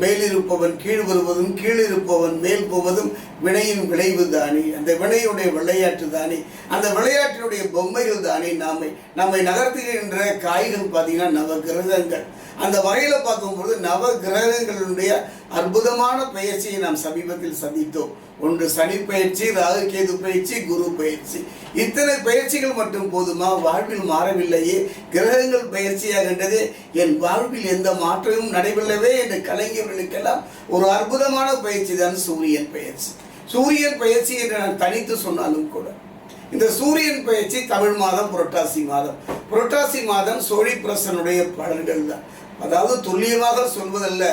மேலிருப்பவன் கீழ் வருவதும் கீழிருப்பவன் மேல் போவதும் வினையின் விளைவு தானே. அந்த வினையுடைய விளையாட்டு தானே. அந்த விளையாட்டினுடைய பொம்மைகள் தானே நாமை. நம்மை நகர்த்துகின்ற காய்கள் பார்த்தீங்கன்னா நவ கிரகங்கள் அந்த வகையில் பார்க்கும்பொழுது நவ கிரகங்களுடைய அற்புதமான பயிற்சியை நாம் சமீபத்தில் சந்தித்தோம். ஒன்று சனி பயிற்சி ராகு கேது பயிற்சி குரு பயிற்சி. இத்தனை பயிற்சிகள் மட்டும் போதுமா? வாழ்வில் மாறவில்லையே. கிரகங்கள் பயிற்சியாகின்றதே. என் வாழ்வில் எந்த மாற்றமும் நடைபெறவே என்று கலைஞர்களுக்கெல்லாம் ஒரு அற்புதமான பயிற்சி தான் சூரியன் பயிற்சி. சூரியன் பயிற்சி என்று நான் தனித்து சொன்னாலும் கூட இந்த சூரியன் பயிற்சி தமிழ் மாதம் புரட்டாசி மாதம். புரட்டாசி மாதம் சோழி பிரசனுடைய பலன்கள் தான். அதாவது துல்லியமாக சொல்வதல்ல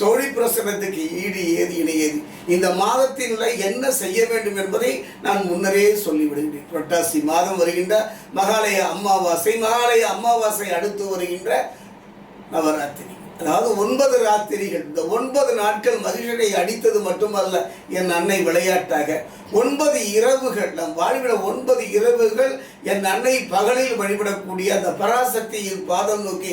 சோழி பிரசனத்துக்கு ஈடு ஏது இணையது இந்த மாதத்தினுள்ள என்ன செய்ய வேண்டும் என்பதை நான் முன்னரே சொல்லிவிடுகிறேன். புரட்டாசி மாதம் வருகின்ற மகாலய அமாவாசை மகாலய அமாவாசை அடுத்து வருகின்ற நவராத்திரி. அதாவது ஒன்பது ராத்திரிகள். இந்த ஒன்பது நாட்கள் மகிழ்ச்சியை அடித்தது மட்டுமல்ல என் அன்னை விளையாட்டாக. ஒன்பது இரவுகள் நம் வாழ்வில் ஒன்பது இரவுகள் என் அன்னை பகலில் வழிபடக்கூடிய அந்த பராசக்தியின் பாதம் நோக்கி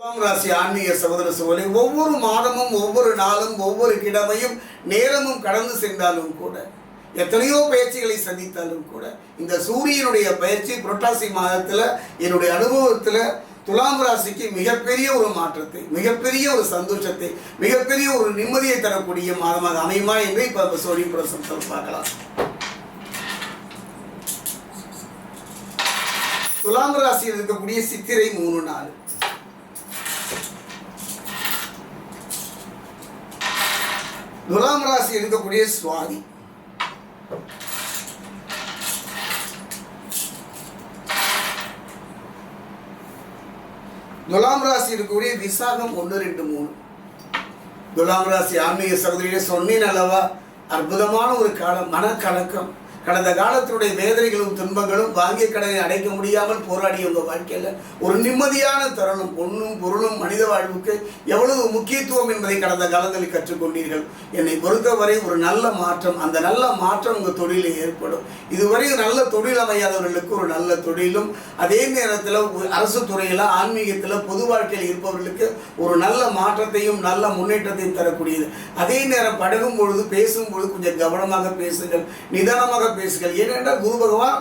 துலாம் ராசி ஆன்மீக சகோதர சகோதரி ஒவ்வொரு மாதமும் ஒவ்வொரு நாளும் ஒவ்வொரு கிழமையும் நேரமும் கடந்து சென்றாலும் கூட எத்தனையோ பயிற்சிகளை சந்தித்தாலும் கூட இந்த சூரியனுடைய பயிற்சி புரட்டாசி மாதத்தில் என்னுடைய அனுபவத்தில் துலாம் ராசிக்கு மிகப்பெரிய ஒரு மாற்றத்தை மிகப்பெரிய ஒரு சந்தோஷத்தை மிகப்பெரிய ஒரு நிம்மதியை தரக்கூடிய மாதமாக அமையுமா என்று இப்போ சோழி பிரசனத்தில் பார்க்கலாம். துலாம் ராசியில் இருக்கக்கூடிய சித்திரை மூணு நாள். துலாம் ராசி இருக்கக்கூடிய சுவாதி. துலாம் ராசி இருக்கக்கூடிய விசாகம் ஒன்று ரெண்டு மூணு. துலாம் ராசி ஆன்மீக சகோதரியை சொன்னேன் அல்லவா? அற்புதமான ஒரு காலம் மனக்கலக்கம். கடந்த காலத்தினுடைய வேதனைகளும் துன்பங்களும் வாங்கிய கடனை அடைக்க முடியாமல் போராடிய உங்கள் வாழ்க்கையில் ஒரு நிம்மதியான தருணம் பொண்ணும் பொருளும் மனித வாழ்வுக்கு எவ்வளவு முக்கியத்துவம் என்பதை கடந்த காலங்களில் கற்றுக்கொண்டீர்கள். என்னை பொறுத்தவரை ஒரு நல்ல மாற்றம் அந்த நல்ல மாற்றம் உங்கள் தொழிலில் ஏற்படும். இதுவரை நல்ல தொழில் அமையாதவர்களுக்கு ஒரு நல்ல தொழிலும் அதே நேரத்தில் அரசு துறையில் ஆன்மீகத்தில் பொது வாழ்க்கையில் இருப்பவர்களுக்கு ஒரு நல்ல மாற்றத்தையும் நல்ல முன்னேற்றத்தையும் தரக்கூடியது. அதே நேரம் படகும் பொழுது பேசும் பொழுது கொஞ்சம் கவனமாக பேசுங்கள். நிதானமாக பேசுங்கள் ஏனென்றால் குரு பகவான்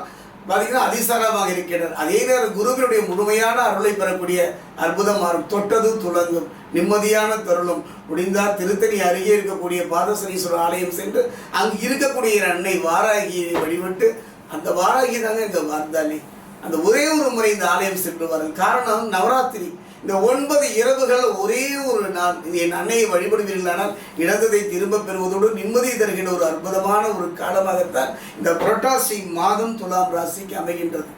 பார்த்தீங்கன்னா அதிசாரமாக இருக்கிறார் அதே நேரம் குருவினுடைய முழுமையான அருளை பெறக்கூடிய அற்புதம் மாறும். தொட்டது துளங்கும். நிம்மதியான தருளும். முடிந்தால் திருத்தணி அருகே இருக்கக்கூடிய பாதசனீஸ்வரர் ஆலயம் சென்று அங்கு இருக்கக்கூடிய அன்னை வாராகியை வழிபட்டு அந்த வாராகி தாங்க இங்கே வந்தாலே. அந்த ஒரே ஒரு முறை இந்த ஆலயம் சென்று வரல் காரணம் நவராத்திரி. இந்த ஒன்பது இரவுகள் ஒரே ஒரு நாள். என் அன்னையை வழிபடுவீர்களானால் இழந்ததை திரும்ப பெறுவதோடு நிம்மதியை தருகின்ற ஒரு அற்புதமான ஒரு காலமாகத்தான் இந்த புரட்டாசி மாதம் துலாம் ராசிக்கு அமைகின்றது.